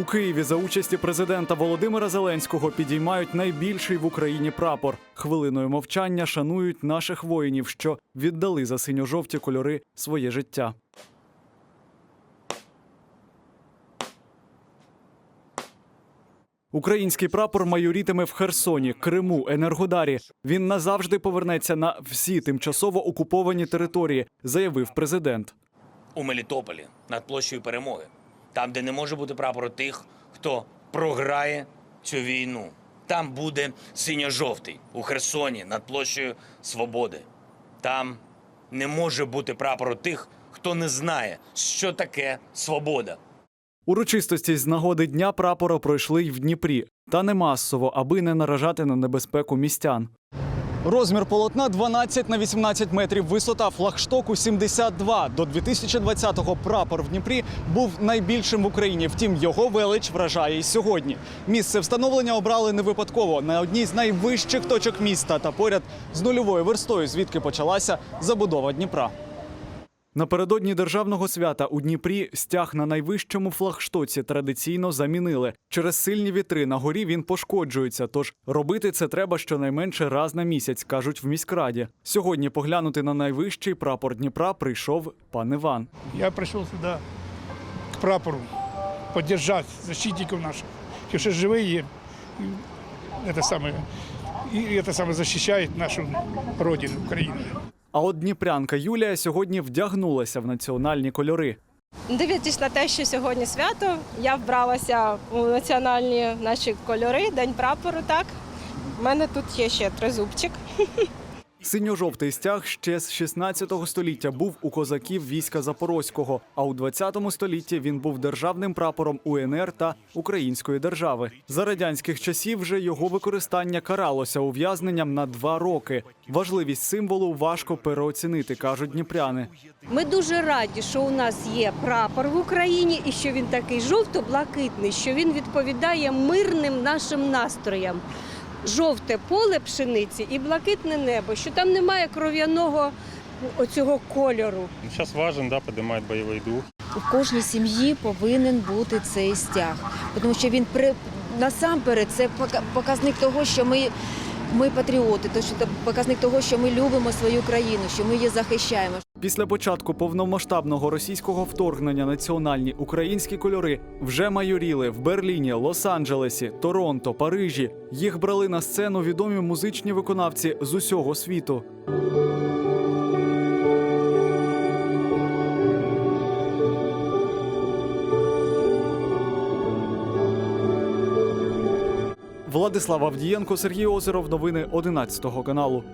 У Києві за участі президента Володимира Зеленського підіймають найбільший в Україні прапор. Хвилиною мовчання шанують наших воїнів, що віддали за синьо-жовті кольори своє життя. Український прапор майорітиме в Херсоні, Криму, Енергодарі. Він назавжди повернеться на всі тимчасово окуповані території, заявив президент. у Мелітополі над площею перемоги, там, де не може бути прапору тих, хто програє цю війну. Там буде синьо-жовтий у Херсоні над площею Свободи. Там не може бути прапору тих, хто не знає, що таке свобода. Урочистості з нагоди дня прапора пройшли й в Дніпрі, та не масово, аби не наражати на небезпеку містян. Розмір полотна 12 на 18 метрів, висота флагштоку 72. До 2020-го прапор в Дніпрі був найбільшим в Україні. Втім, його велич вражає і сьогодні. Місце встановлення обрали не випадково на одній з найвищих точок міста та поряд з нульовою верстою, звідки почалася забудова Дніпра. Напередодні державного свята у Дніпрі стяг на найвищому флагштоці традиційно замінили. Через сильні вітри на горі він пошкоджується. Тож робити це треба щонайменше раз на місяць, кажуть в міськраді. Сьогодні поглянути на найвищий прапор Дніпра прийшов пан Іван. Я пришел сюда к прапору поддержать защитников наших, которые еще живые, и это самое, и это самое защищает нашу родину, Украину. А от дніпрянка Юлія сьогодні вдягнулася в національні кольори. Дивлячись на те, що сьогодні свято, я вбралася у національні наші кольори, день прапору. Так у мене тут є ще тризубчик. Синьо-жовтий стяг ще з 16 століття був у козаків війська Запорозького, а у 20 столітті він був державним прапором УНР та Української держави. За радянських часів вже його використання каралося ув'язненням на два роки. Важливість символу важко переоцінити, кажуть дніпряни. Ми дуже раді, що у нас є прапор в Україні і що він такий жовто-блакитний, що він відповідає мирним нашим настроям. Жовте поле пшениці і блакитне небо, що там немає кров'яного оцього кольору. Зараз важен, да, піднімають бойовий дух. У кожній сім'ї повинен бути цей стяг, тому що він при насамперед це показник того, що ми, ми патріоти, то що це показник того, що ми любимо свою країну, що ми її захищаємо. Після початку повномасштабного російського вторгнення національні українські кольори вже майоріли в Берліні, Лос-Анджелесі, Торонто, Парижі. Їх брали на сцену відомі музичні виконавці з усього світу. Владислав Авдієнко, Сергій Озеров. Новини 11 каналу.